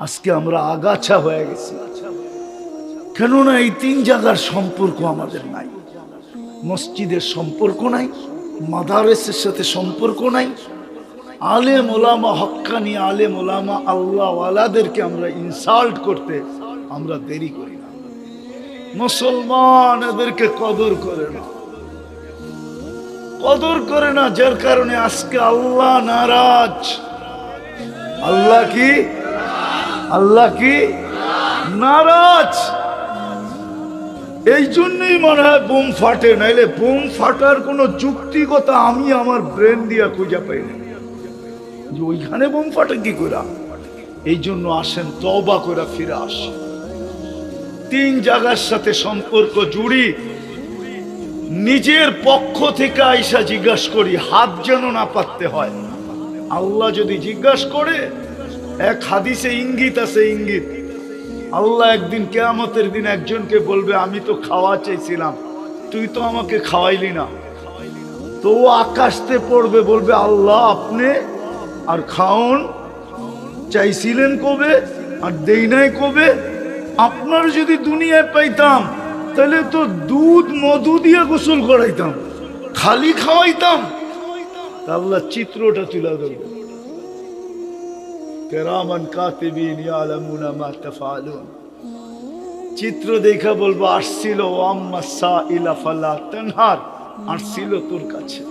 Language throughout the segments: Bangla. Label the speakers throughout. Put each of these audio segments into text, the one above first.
Speaker 1: আজকে আমরা আগাছা হয়ে গেছি। কেননা এই তিন জায়গার সম্পর্ক আমাদের নাই। মসজিদের সম্পর্ক নাই, মাদারেসের সাথে সম্পর্ক নাই। আলে মোলামা হক্কানি, আলে মোলামা আল্লাহওয়ালাদেরকে আমরা ইনসাল্ট করতে আমরা দেরি করি না। মুসলমান এদেরকে কদর করে না। কদর করে না, যার কারণে আজকে আল্লাহ নারাজ। আল্লাহ কি? আল্লাহ কি? নারাজ। এই জন্যই মনে হয় বোম ফাটে, নাইলে বোম ফাটার কোনো যুক্তিগত আমি আমার ব্রেন দিয়া খুঁজে পাই না। যে ওইখানে বোম ফাটে কি করে এই জন্য আসেন তবা করে ফিরে আসেন। তিন জায়গার সাথে সম্পর্ক জুড়ি, নিজের পক্ষ থেকে আইসা জিজ্ঞাসা করি, হাত যেন না পাততে হয়। আল্লাহ যদি জিজ্ঞাসা করে এক হাদিসে ইঙ্গিত আছে, ইঙ্গিত। আল্লাহ একদিন কেয়ামতের দিন একজনকে বলবে, আমি তো খাওয়া চাইছিলাম, তুই তো আমাকে খাওয়াইলি না। তো ও আকাশতে পড়বে, বলবে, আল্লাহ, আপনি আর খাওন, চাইছিলেন কবে আর দেই নাই কবে? আপনার যদি দুনিয়ায় পাইতাম, তাহলে তো দুধ, মধু দিয়ে গোসল করাইতাম, খালি খাওয়াইতাম। আল্লাহ চিত্রটা তুলে ধরবে। কেরামান কাতিবিন ইয়ালামুনা মা তাফআলুন। চিত্র দেখা বলব, আসছিল আম্মা সাইলা ফালা তানহার, আসছিল তোর কাছে।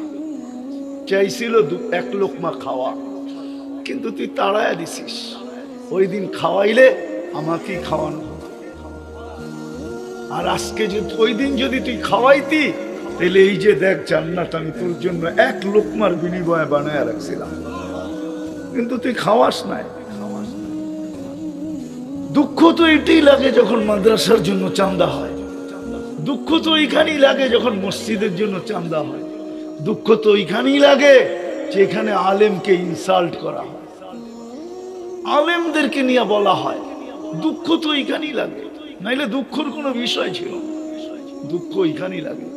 Speaker 1: চাইছিল এক লোকমা খাওয়া। কিন্তু তুই তাড়ায়া দিছিস। ওই দিন খাওয়াইলে আমাকেই খাওয়ানো আর আজকে যদি, ওই দিন যদি তুই খাওয়াইতি, তাহলে এই যে দেখ জান্নাত, আমি তোর জন্য এক লোকমার বিনিময়ে বানায় রাখছিলাম। কিন্তু তুই খাওয়াস নাই। দুঃখ তো এটাই লাগে যখন মাদ্রাসার জন্য চান্দা হয়। দুঃখ তো ওইখানেই লাগে যখন মসজিদের জন্য চান্দা হয়। দুঃখ তো ওইখানেই লাগে যে এখানে আলেমকে ইনসাল্ট করা হয়। আলেমদেরকে নিয়ে বলা হয়। দুঃখ তো ওইখানেই লাগে। নাইলে দুঃখর কোনো বিষয় ছিল। দুঃখ ওইখানেই লাগে।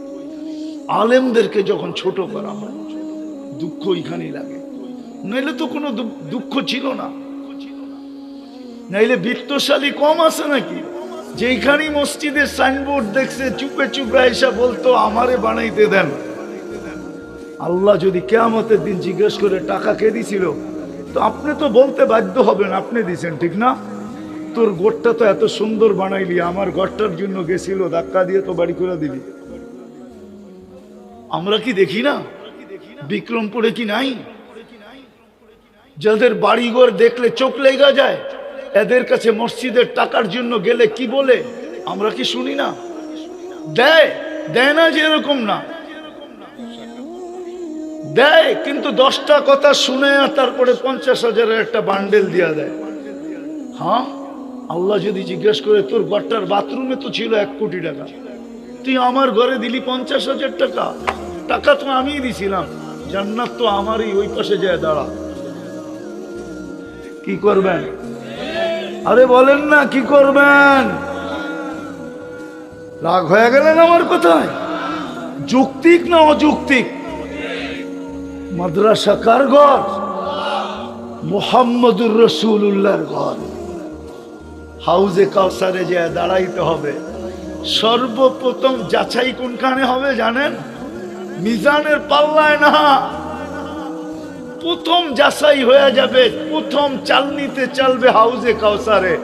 Speaker 1: আলেমদেরকে যখন ছোট করা হয়, দুঃখ ওইখানেই লাগে। নাইলে তো কোনো দুঃখ ছিল না। নাইলে বৃত্তশালী কম আছে নাকি? যেইখানেই মসজিদের সাইনবোর্ড দেখছে, চুপে চুপে এসে বলতো, আমারে বানাইতে দেন। আল্লাহ যদি কেয়ামতের দিন জিজ্ঞেস করে, টাকা কে দিছিল? তো আপনি তো বলতে বাধ্য হবেন, আপনি দিছেন, ঠিক না? তোর গোটটা তো এত সুন্দর বানাইলি, আমার ঘরটার জন্য গেছিল, ধাক্কা দিয়ে তো বাড়ি করে দিলি। আমরা কি দেখি না? বিক্রমপুরে কি নাই? যাদের বাড়িঘর দেখলে চোখ লেগা যায়, এদের কাছে মসজিদের টাকার জন্য গেলে কি বলে? আমরা কি শুনি না? দেয় দেয় না যে এরকম না। দেয়, কিন্তু দশটা কথা শুনে তারপরে পঞ্চাশ হাজারের একটা বান্ডেল দিয়া দেয়। হ্যাঁ? আল্লাহ যদি জিজ্ঞেস করে, তোর ঘরটার বাথরুমে তো ছিল এক কোটি টাকা। তুই আমার ঘরে দিলি পঞ্চাশ হাজার টাকা। টাকা তো আমিই দিছিলাম। জান্নাত তো আমারই, ওই পাশে যায় দাঁড়া। কি করবেন? আরে বলেন না, কি করবেন? রাগ হয়ে গেলেন আমার কথায়? যৌক্তিক না অযৌক্তিক? মাদ্রাসা কার ঘর? মোহাম্মদুর রসুল্লাহর ঘর। হাউজে কাউসারে যে দাঁড়াইতে হবে, সর্বপ্রথম যাচাই কোনখানে হবে জানেন? মিজানের পাল্লায় না। প্রথম যাচাই হয়ে যাবে, প্রথম চালনিতে চালবে হাউজে কাউসারে।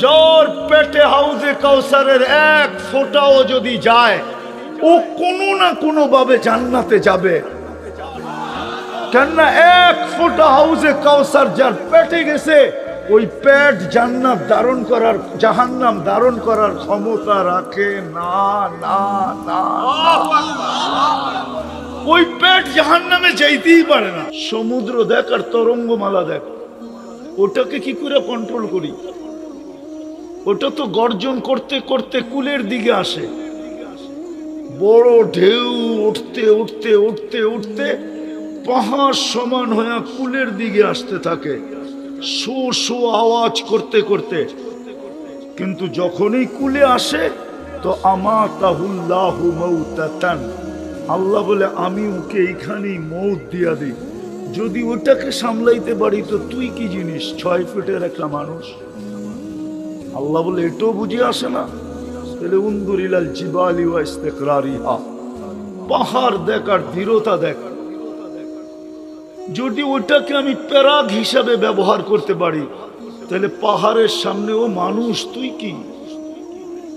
Speaker 1: জ্বর পেটে হাউজে কাউসারের এক ফোঁটাও যদি যায়, ও কোনো না কোনো ভাবে জান্নাতে যাবে। কেননা এক ফোঁটা হাউজে কাউসার যার পেটে গেছে, ওই পেট জান্নাত ধারণ করার, জাহান্নাম ধারণ করার ক্ষমতা রাখে না না না। ওই পেট জাহান্নামে যাইতেই পারে না। সমুদ্র দেখ আর তরঙ্গমালা দেখ। ওটাকে কি করে কন্ট্রোল করি? ওটা তো গর্জন করতে করতে কুলের দিকে আসে। বড় ঢেউ উঠতে উঠতে উঠতে উঠতে পাহাড় সমান হয়ে কুলের দিকে আসতে থাকে। শো শো আওয়াজ করতে করতে। কিন্তু যখনই কুলে আসে, তো আমা তাহুল্লাহু মৌতাতান আল্লাহ বলে, আমি ওকে এইখানেই মৌত দিয়া দিই। যদি ওটাকে সামলাইতে পারি, তো তুই কি জিনিস? ছয় ফুটের একটা মানুষ? আল্লাহ বলে, এটাও বুঝে আসে না। তাহলে উন্দুরিলাল জিবালি ওয়া ইস্তেকরারিহা। পাহাড় দেখ আর দৃঢ়তা দেখ। যদি ওটাকে আমি প্যারাগ হিসাবে ব্যবহার করতে পারি, তাহলে পাহাড়ের সামনে ও মানুষ, তুই কি?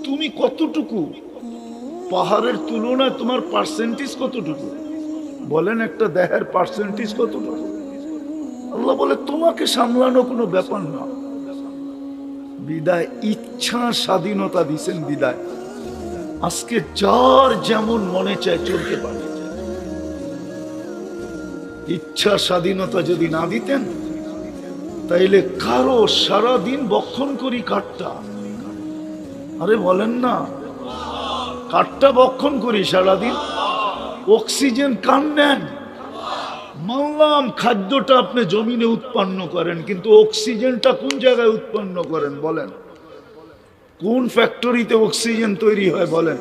Speaker 1: তুমি কতটুকু পাহাড়ের তুলনায় তোমার পার্সেন্টেজ কতটুকু? বলেন একটা দেহের পার্সেন্টেজ কতটুকু? আল্লাহ বলে, তোমাকে সামলানো কোনো ব্যাপার না। বিদায় ইচ্ছা স্বাধীনতা দিছেন বিদায়। আজকে যার যেমন মনে চায় চলতে পারে। ইচ্ছা স্বাধীনতা যদি না দিতেন, তাইলে কারও সারাদিন বক্ষণ করি কাঠটা। আরে বলেন না কাঠটা বক্ষণ করি সারাদিন। অক্সিজেন কান নেন। মানলাম খাদ্যটা আপনি জমিনে উৎপন্ন করেন, কিন্তু অক্সিজেনটা কোন জায়গায় উৎপন্ন করেন বলেন? কোন ফ্যাক্টরিতে অক্সিজেন তৈরি হয় বলেন?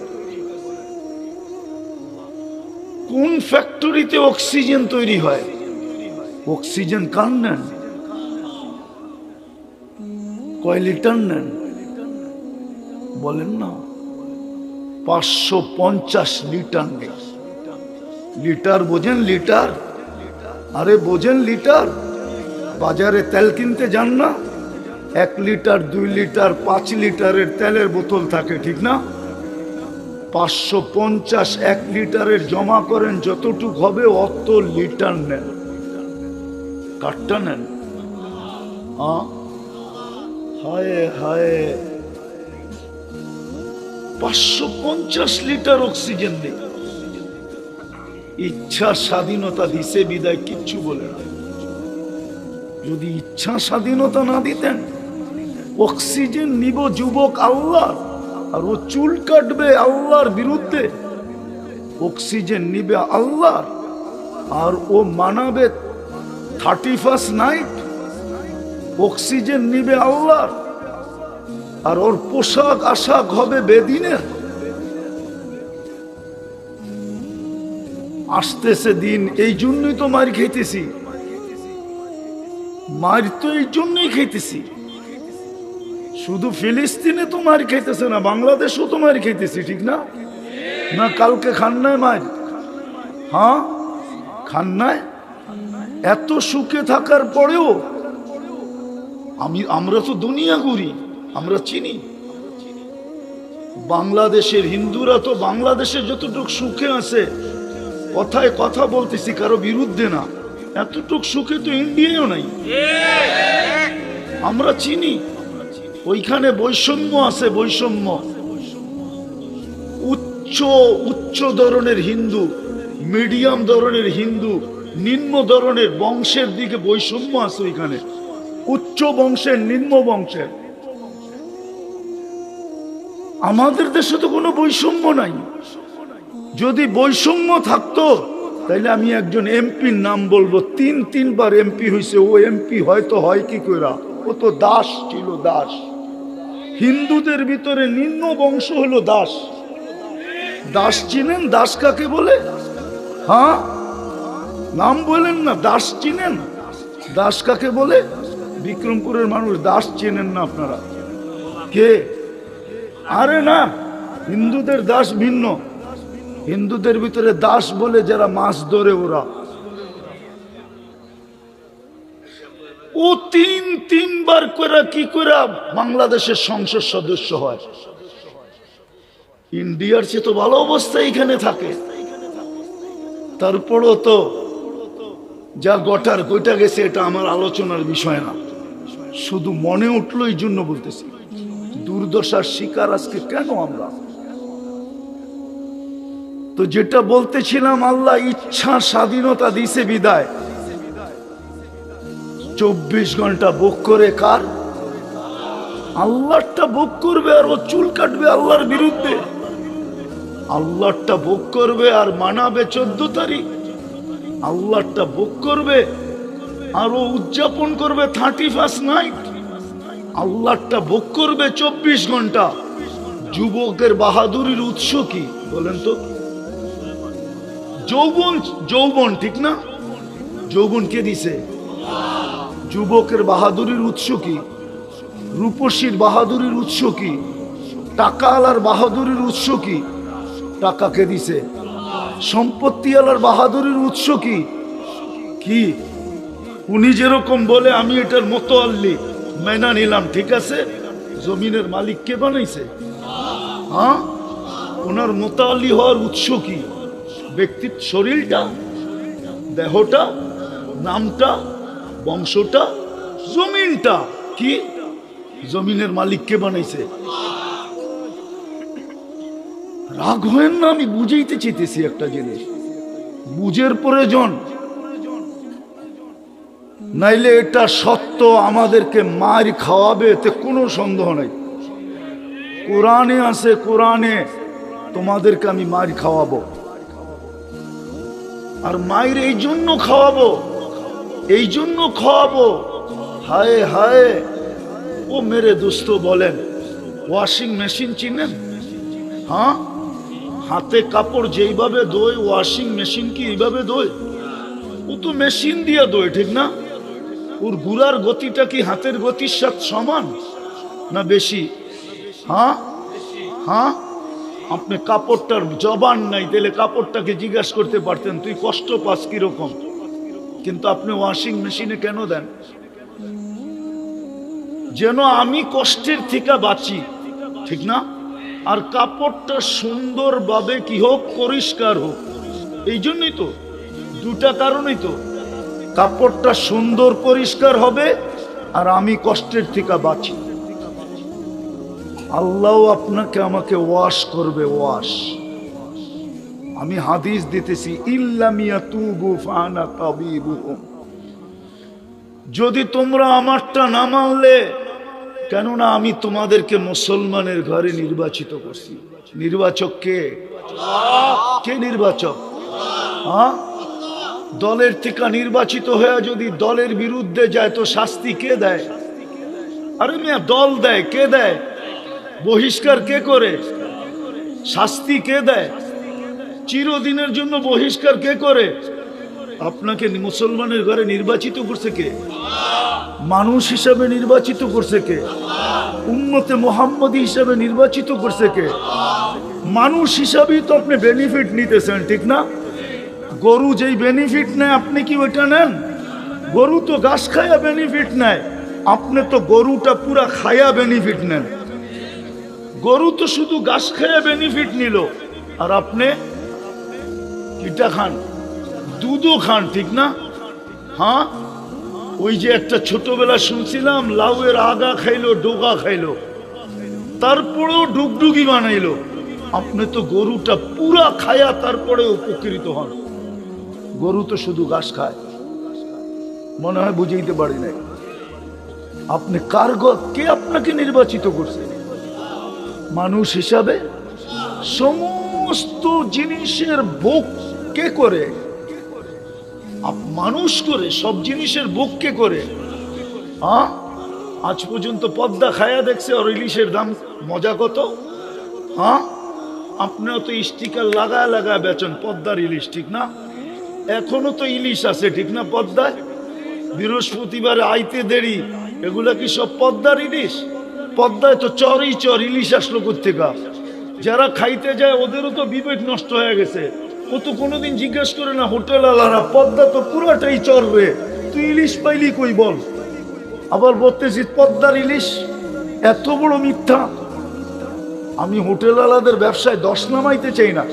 Speaker 1: কোন ফ্যাক্টরিতে অক্সিজেন তৈরি হয়? অক্সিজেন কান নেন। কয় লিটার নেন? বলেন না। পাঁচশো পঞ্চাশ লিটার নেই। লিটার বোঝেন লিটার? আরে বোঝেন লিটার? বাজারে তেল কিনতে যান না? এক লিটার, দুই লিটার, পাঁচ লিটারের তেলের বোতল থাকে, ঠিক না? পাঁচশো পঞ্চাশ এক লিটারের জমা করেন, যতটুক হবে অত লিটার নেন। কাঠটা নেন? হায় হায়। পাঁচশো পঞ্চাশ লিটার অক্সিজেন নেই। ইচ্ছা স্বাধীনতা দিছে, বিদায় কিচ্ছু বলে না। যদি ইচ্ছা স্বাধীনতা না দিতেন, অক্সিজেন নিব যুবক আল্লাহ, আর ও চুল কাটবে আল্লাহর বিরুদ্ধে। অক্সিজেন নিবে আল্লাহ, আর ও মানাবে থার্টি ফার্স্ট নাইট। অক্সিজেন নিবে আল্লাহ। আর ওর পোশাক আশাক হবে বেদিনের। আসতেছে দিন, এই জন্যই তো মার খেতেছি। মার তো এই জন্যই খেতেছি। শুধু ফিলিস্তিনে তো মার খাইতেছে না, বাংলাদেশও তো মার খাইতেছি ঠিক না? না কালকে খান্নায় মার? হ্যাঁ? খান্নায়? এত সুখে থাকার পরেও আমি, আমরা তো দুনিয়া ঘুরি। আমরা চিনি। বাংলাদেশের হিন্দুরা তো বাংলাদেশে যতটুক সুখে আছে, কথায় কথা বলতেছি, কারও বিরুদ্ধে না। এতটুক সুখে তো ইন্ডিয়াও নাই। আমরা চিনি। ওইখানে বৈষম্য আছে, বৈষম্য। উচ্চ উচ্চ ধরনের হিন্দু, মিডিয়াম ধরনের হিন্দু, নিম্ন ধরনের বংশের দিকে বৈষম্য আছে ওইখানে। উচ্চ বংশের, নিম্ন বংশের। আমাদের দেশে তো কোনো বৈষম্য নাই। যদি বৈষম্য থাকতো, তাইলে আমি একজন এমপির নাম বলব। তিন, তিনবার এমপি হয়েছে ও এমপি হয়তো হয় কি কইরা। ও তো দাস ছিল, দাস। হিন্দুদের ভিতরে নিম্ন বংশ হলো দাস। দাস চিনেন? দাস কাকে বলে? হ্যাঁ? নাম বলেন না, দাস চিনেন? দাস কাকে বলে? বিক্রমপুরের মানুষ, দাস চেনেন না আপনারা। কে? আরে না, হিন্দুদের দাস ভিন্ন। হিন্দুদের ভিতরে দাস বলে যারা মাছ ধরে ওরা। ও তিন, তিনবার করে কি করে বাংলাদেশের সংসদ সদস্য হয়। ইন্ডিয়ার চেয়ে তো ভালো অবস্থা এখানে থাকে। তারপরও তো যা গটার কইটা গেছে, এটা আমার আলোচনার বিষয় না। শুধু মনে উঠল এই জন্য বলতেছি। দুর্দশার শিকার আজকে কেন আমরা? তো যেটা বলতেছিলাম, আল্লাহ ইচ্ছা স্বাধীনতা দিছে বিদায়। চব্বিশ ঘণ্টা বুক করে কার? আল্লাহটা বুক করবে আর ও চুল কাটবে আল্লাহর বিরুদ্ধে। আল্লাহটা বুক করবে আর মানাবে চোদ্দ তারিখ। আল্লাহটা বুক করবে আর ও উদযাপন করবে থার্টি ফার্স্ট নাইট। আল্লাহটা বুক করবে চব্বিশ ঘণ্টা। যুবকের বাহাদুরির উৎস কি? বলেন তো। যৌবন যৌবন, ঠিক না? যৌবন কে দিছে? যুবকের বাহাদুরির উৎস কি? রূপসীর বাহাদুরির উৎস কি? টাকা আলার বাহাদুরির উৎস কি? টাকা কে দিছে? সম্পত্তি আলার বাহাদুরির উৎস কি? কি? উনি যেরকম বলে, আমি এটার মতো আল্লি মেনা নিলাম, ঠিক আছে? জমিনের মালিক কে বানাইছে? হ্যাঁ? ওনার মোতালি হওয়ার উৎস কি? ব্যক্তির শরীরটা, দেহটা, নামটা, বংশটা, জমিনটা কি? জমিনের মালিক কে বানাইছে? রাগ হয় না, আমি বুঝাইতে চেতেছি একটা জিনিস। বুঝের প্রয়োজন। নাইলে এটা সত্য আমাদেরকে মার খাওয়াবে, এতে কোনো সন্দেহ নাই। কোরআনে আছে, কোরআনে তোমাদেরকে আমি মার খাওয়াবো। আর মায়ের এই জন্য খাওয়াবো, এই জন্য খাওয়াবো। হায় হায়, ও মেরে দোস্ত বলেন। ওয়াশিং মেশিন চিনেন? হ্যাঁ? হাতে কাপড় যেইভাবে দোয়, ওয়াশিং মেশিন কি এইভাবে দোয়? ও তো মেশিন দিয়ে দোয়, ঠিক না? ওর গুড়ার গতিটা কি হাতের গতির সাথে সমান? না বেশি? হ্যাঁ? হ্যাঁ? আপনি কাপড়টার জবান নাই, তাহলে কাপড়টাকে জিজ্ঞাসা করতে পারতেন, তুই কষ্ট পাস কীরকম? কিন্তু আপনি ওয়াশিং মেশিনে কেন দেন? যেন আমি কষ্টের থেকে বাঁচি, ঠিক না? আর কাপড়টা সুন্দরভাবে কি হোক, পরিষ্কার হোক। এই জন্যই তো, দুটা কারণেই তো। কাপড়টা সুন্দর পরিষ্কার হবে আর আমি কষ্টের থেকে বাঁচি। আল্লাহ আপনাকে আমাকে ওয়াশ করবে, ওয়াশ। আমি হাদিস দিতেছি যদি তোমরা আমারটা না মানলে, কেননা আমি তোমাদেরকে মুসলমানের ঘরে নির্বাচিত করছি। নির্বাচক কে? কে নির্বাচক? হ্যাঁ দলের থেকে নির্বাচিত হয়ে যদি দলের বিরুদ্ধে যায়, তো শাস্তি কে দেয়? আরে মিয়া, দল দেয়, কে দেয়? বহিষ্কার কে করে? শাস্তি কে দেয়? চিরদিনের জন্য বহিষ্কার কে করে? আপনাকে মুসলমানের ঘরে নির্বাচিত করছে কে? মানুষ হিসাবে নির্বাচিত করছে কে? উন্নতে মোহাম্মদী হিসাবে নির্বাচিত করছে কে? মানুষ হিসাবেই তো আপনি বেনিফিট নিতেছেন, ঠিক না? গরু যেই বেনিফিট নেয়, আপনি কি ওইটা নেন? গরু তো ঘাস খায়া বেনিফিট নেয়, আপনি তো গরুটা পুরা খায়া বেনিফিট নেন। গরু তো শুধু ঘাস খায়া বেনিফিট নিল, আর আপনি কিটা খান? দুধও খান, ঠিক না? হ্যাঁ? ওই যে একটা ছোটবেলা শুনছিলাম, লাউয়ের আগা খাইলো ডোকা খাইলো। তারপরেও ডুগডুগি বানাইলো। আপনি তো গরুটা পুরা খায়া তারপরে উপকৃত হন। গরু তো শুধু ঘাস খায়। মনে হয় বুঝাইতে পারি নাই। আপনি কার কে আপনাকে নির্বাচিত করছে? মানুষ হিসাবে সমস্ত জিনিসের ভোগ কে করে? মানুষ করে, সব জিনিসের ভোগ কে করে? হ্যাঁ আজ পর্যন্ত পদ্মা খায়া দেখছে, আর ইলিশের দাম মজা কত? হ্যাঁ আপনিও তো স্টিকার লাগায় লাগায় বেচন, পদ্মার ইলিশ, ঠিক না? এখনও তো ইলিশ আছে, ঠিক না পদ্মায়? বৃহস্পতিবারে আইতে দেরি, এগুলা কি সব পদ্মার ইলিশ? পদ্মায় তো চরই চর, ইলিশ আসলো কোথেকা যারা খাইতে যায়, ওদেরও তো বিবেক নষ্ট হয়ে গেছে। ও তো কোনোদিন জিজ্ঞেস করে না হোটেল আলারা পদ্মা তো পুরাটাই চরবে তুই ইলিশ পাইলি কই বল? আবার বলতেছি, পদ্মার ইলিশ এত বড় মিথ্যা। আমি হোটেল আলাদের ব্যবসায় দশ নামাইতে চাই না,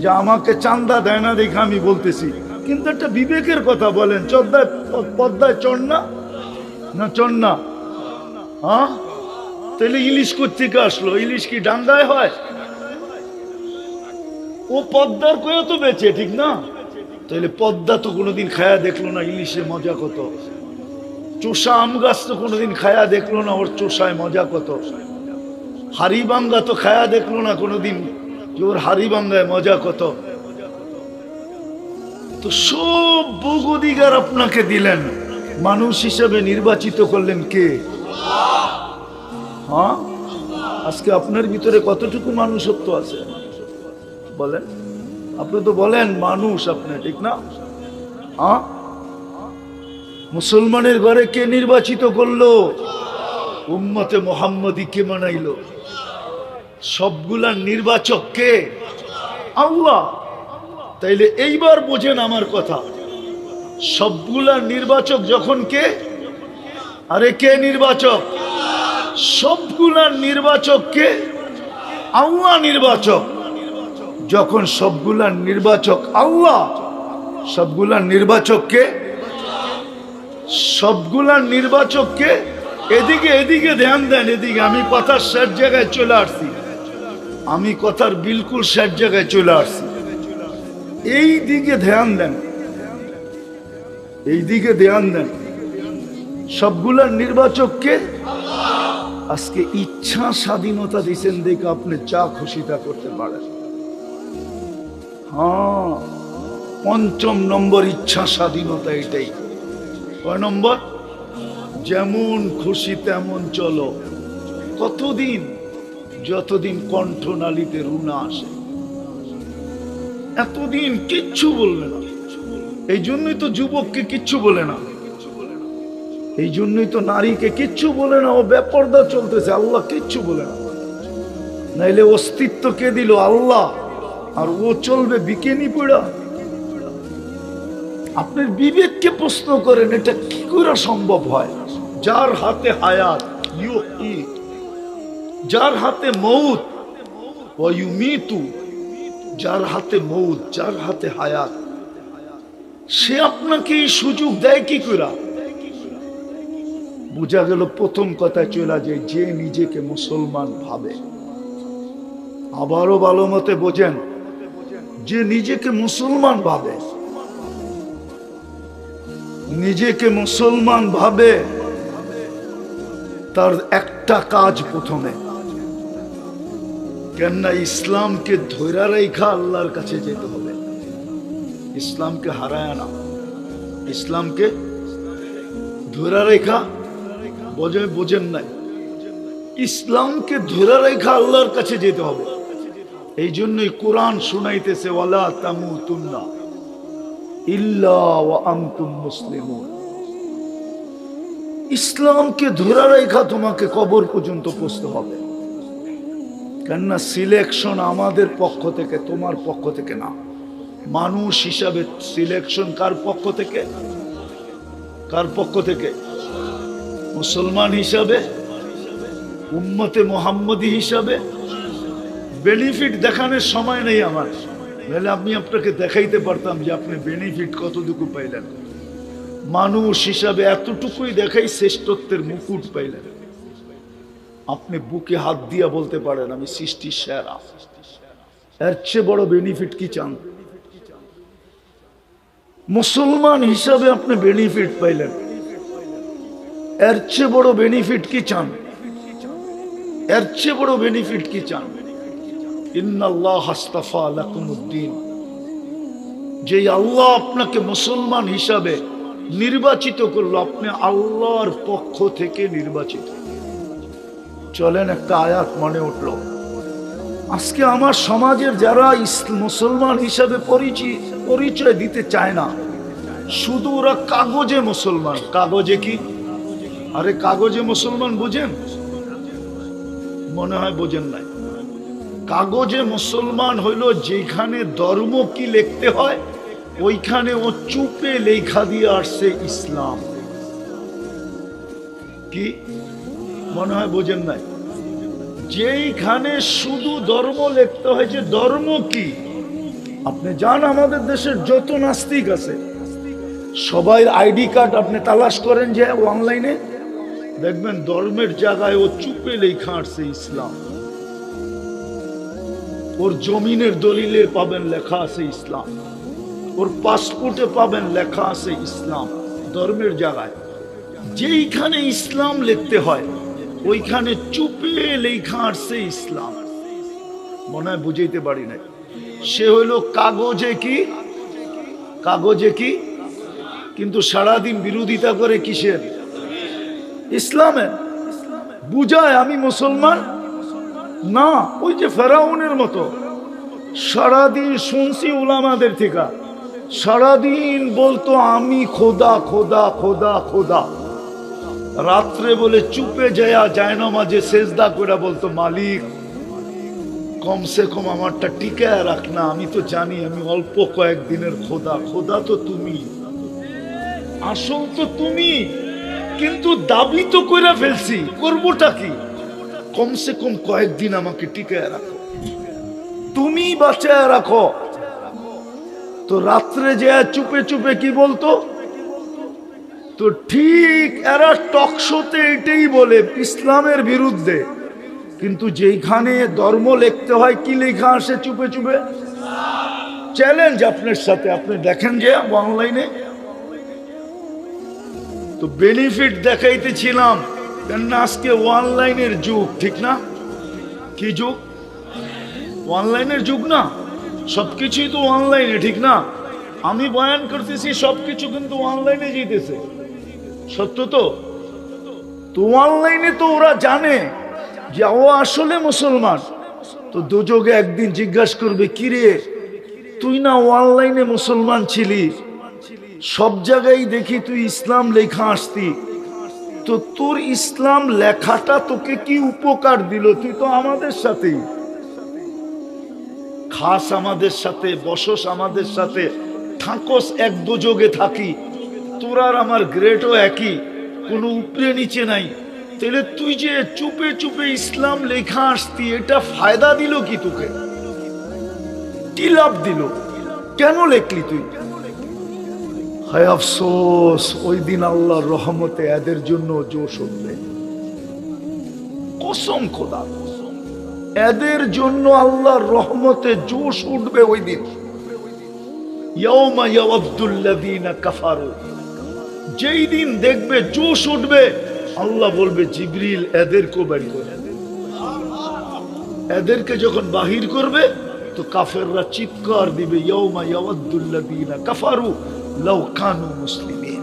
Speaker 1: যে আমাকে চান্দা দেয় না দেখে আমি বলতেছি। কিন্তু একটা বিবেকের কথা বলেন, চদ্দায় পদ্মায় চড় না না চড় না হ্যাঁ তাহলে ইলিশ কোথেকে আসলো? ইলিশ কি ডাঙ্গায় হয়? ও পদ্মার কয়ে তো বেচে, ঠিক না? তাহলে পদ্মা তো কোনোদিন খায়া দেখল না ইলিশে মজা কত? চোষা আম গাছ তো কোনোদিন খায়া দেখল না, ওর চোষায় মজা কত? হারিবাঙ্গা তো খায়া দেখল না কোনোদিন, যে ওর হারিবাঙ্গায় মজা কত? তো সব ভোগ অধিকার আপনাকে দিলেন। মানুষ হিসেবে নির্বাচিত করলেন কে? হ্যাঁ? আজকে আপনার ভিতরে কতটুকু মানুষত্ব আছে? বলেন। আপনি তো বলেন মানুষ আপনি, ঠিক না? হ্যাঁ? মুসলমানের ঘরে কে নির্বাচিত করল? উম্মতে মোহাম্মদী কে মানাইলো? সবগুলার নির্বাচক কে? আল্লাহ। তাইলে এইবার বোঝেন আমার কথা। সবগুলা নির্বাচক যখন কে? আরে কে নির্বাচক? সবগুলার নির্বাচক কে? আল্লাহ নির্বাচক। যখন সবগুলার নির্বাচক আল্লাহ সবগুলার নির্বাচককে সবগুলার নির্বাচককে এদিকে এদিকে ধ্যান দেন এদিকে, আমি কথার শেষ জায়গায় চলে আসছি। আমি কথার বিলকুল শেষ জায়গায় চলে আসছি। এই দিকে ধ্যান দেন। এই দিকে ধ্যান দেন। সবগুলার নির্বাচককে আজকে ইচ্ছা স্বাধীনতা দিচ্ছেন দেখে আপনি যা খুশিটা করতে পারেন। হ্যাঁ পঞ্চম নম্বর ইচ্ছা স্বাধীনতা এটাই। কয় নম্বর? যেমন খুশি তেমন চলো। কতদিন? যতদিন কণ্ঠনালীতে রুনা আসে। এতদিন কিচ্ছু বলবে না। এই জন্যই তো যুবককে কিচ্ছু বলে না। এই জন্যই তো নারীকে কিচ্ছু বলে না। ও বেপর্দা চলতেছে, আল্লাহ কিচ্ছু বলে না। নাইলে অস্তিত্ব কে দিল? আল্লাহ। আর ও চলবে বিকেনি পড়া। আপনার বিবেককে প্রশ্ন করেন, এটা কি করে সম্ভব হয়? যার হাতে হায়াত যার হাতে মৌত মিতু যার হাতে মৌত, যার হাতে হায়াত। সে আপনাকে সুযোগ দেয় কি করে? বোঝা গেল প্রথম কথায় চলে যায়, যে নিজেকে মুসলমান ভাবে। আবারও ভালো মতে বোঝেন, যে নিজেকে মুসলমান ভাবে। নিজেকে মুসলমান ভাবে, তার একটা কাজ প্রথমে। কেননা ইসলামকে ধৈরা রেখা আল্লাহর কাছে যেতে হবে। ইসলামকে হারায় না ইসলামকে ধৈরা রেখা বোঝে বোঝেন নাই। ইসলামকে ধৈরা রেখা আল্লাহর কাছে যেতে হবে। এই জন্যই কোরআন শুনাইতেছে, ওয়ালা ইল্লা ওয়া আনতুম মুসলিমুন। ইসলামকে ধরে রেখা তোমাকে কবর পর্যন্ত পৌঁছতে হবে। কেননা সিলেকশন আমাদের পক্ষ থেকে, তোমার পক্ষ থেকে না। মানুষ হিসাবে সিলেকশন কার পক্ষ থেকে? কার পক্ষ থেকে? মুসলমান হিসাবে? উম্মতে মোহাম্মদী হিসাবে? বেনিফিট দেখানোর সময় নেই আমার। নাহলে আমি আপনাকে দেখাইতে পারতাম যে আপনি বেনিফিট কতটুকু পাইলেন। মানুষ হিসাবে এতটুকুই দেখাই শ্রেষ্ঠত্বের মুকুট পাইলেন। আপনি বুকে হাত দিয়া বলতে পারেন, আমি সৃষ্টির সেরা। এর চেয়ে বড় বেনিফিট কি চান? মুসলমান হিসাবে আপনি বেনিফিট পাইলেন। এর চেয়ে বড় বেনিফিট কি চান? এর চেয়ে বড় বেনিফিট কি চান? ইন্নাল্লাহ হাস্তাফা যে আল্লাহ আপনাকে মুসলমান হিসাবে নির্বাচিত করল, আপনি আল্লাহর পক্ষ থেকে নির্বাচিত। চলেন, একটা আয়াত মনে উঠল। আজকে আমার সমাজের যারা মুসলমান হিসাবে পরিচয় পরিচয় দিতে চায় না, শুধু ওরা কাগজে মুসলমান। কাগজে কি? আরে কাগজে মুসলমান বুঝেন? মনে হয় বোঝেন নাই। কাগজে মুসলমান হইল যেখানে ধর্ম কি লিখতে হয়, ওইখানে ও চুপে লেখা দিয়ে আসছে ইসলাম। কি? মনে হয় বোঝেন নাই। যেইখানে শুধু ধর্ম লিখতে হয় যে ধর্ম কি? আপনি যান, আমাদের দেশের যত নাস্তিক আছে সবাই আইডি কার্ড আপনি তালাশ করেন যে অনলাইনে। দেখবেন ধর্মের জায়গায় ও চুপে লেখা আসছে ইসলাম। ওর জমিনের দলিলে পাবেন লেখা আছে ইসলাম। ওর পাসপোর্টে পাবেন লেখা আছে ইসলাম, ধর্মের জায়গায়। যেইখানে ইসলাম লিখতে হয় ওইখানে চুপে লেখা আসছে ইসলাম। মনে হয় বুঝাইতে পারি নাই। সে হইল কাগজে কি? কাগজে কি? কিন্তু সারাদিন বিরোধিতা করে কিসের? ইসলামের। বুঝায় আমি মুসলমান? না, ওই যে ফেরাউনের মতো। সারাদিন শুনছি উলামাদের থেকে। সারাদিন বলতো, আমি খোদা খোদা খোদা খোদা। রাত্রে বলে চুপে যায়া যায় না, মাঝে সেজদা করে বলতো, মালিক, কমসে কম আমারটা টিকায় রাখ না, আমি তো জানি আমি অল্প কয়েকদিনের খোদা খোদা তো তুমি। আসল তো তুমি, কিন্তু দাবি তো করে ফেলছি, করবোটা কি? কমসে কম কয়েকদিন আমাকে টিকায় রাখো। তুমি বাঁচায় রাখো। তো রাত্রে যে চুপে চুপে কি বলতো? তো ঠিক এরা টক শোতে এটাই বলে, ইসলামের বিরুদ্ধে। কিন্তু যেইখানে ধর্ম লিখতে হয়, কি লেখা আসে চুপে চুপে? চ্যালেঞ্জ আপনার সাথে। আপনি দেখেন যে অনলাইনে তো বেনিফিট দেখাইতেছিলাম। কেননা আজকে অনলাইনের যুগ, ঠিক না? কি যুগ? অনলাইনের যুগ না? সবকিছুই তো অনলাইনে ঠিক না? আমি বয়ান করতেছি, সবকিছু কিন্তু অনলাইনে যেতেছে। সত্য তো? তো অনলাইনে তো ওরা জানে যে ও আসলে মুসলমান। তো দুযোগে একদিন জিজ্ঞাসা করবে, কিরে, তুই না অনলাইনে মুসলমান ছিলি? সব জায়গায় দেখি তুই ইসলাম লেখা আসতি। তো তোর ইসলাম লেখাটা তোকে কি উপকার দিল? তুই তো আমাদের সাথেই খাস আমাদের সাথে, বসস আমাদের সাথে, থাকস এক দুযোগে থাকি। তোর আর আমার গ্রেটও একই। কোনো উপরে নিচে নাই। তাহলে তুই যে চুপে চুপে ইসলাম লেখা আসতি, এটা ফায়দা দিল কি তোকে? কি লাভ দিল? কেন লেখলি তুই? হায় আফসোস, ওই দিন আল্লাহর রহমতে এদের জন্য জোশ কসম খোদা। এদের জন্য আল্লাহর রহমতে জোশ উঠবে ওই দিন। ইয়াউমা ইয়াওয়াদ্দুল্লাযীনা কাফারু। যেই দিন দেখবে, জোশ উঠবে, আল্লাহ বলবে, জিবরিল এদের বের করে এদেরকে যখন বাহির করবে, তো কাফেররা চিৎকার দিবে ইয়ৌমা ইয়াওয়াদ্দুল্লাযীনা কাফারু লাউ কানু মুসলিমিন।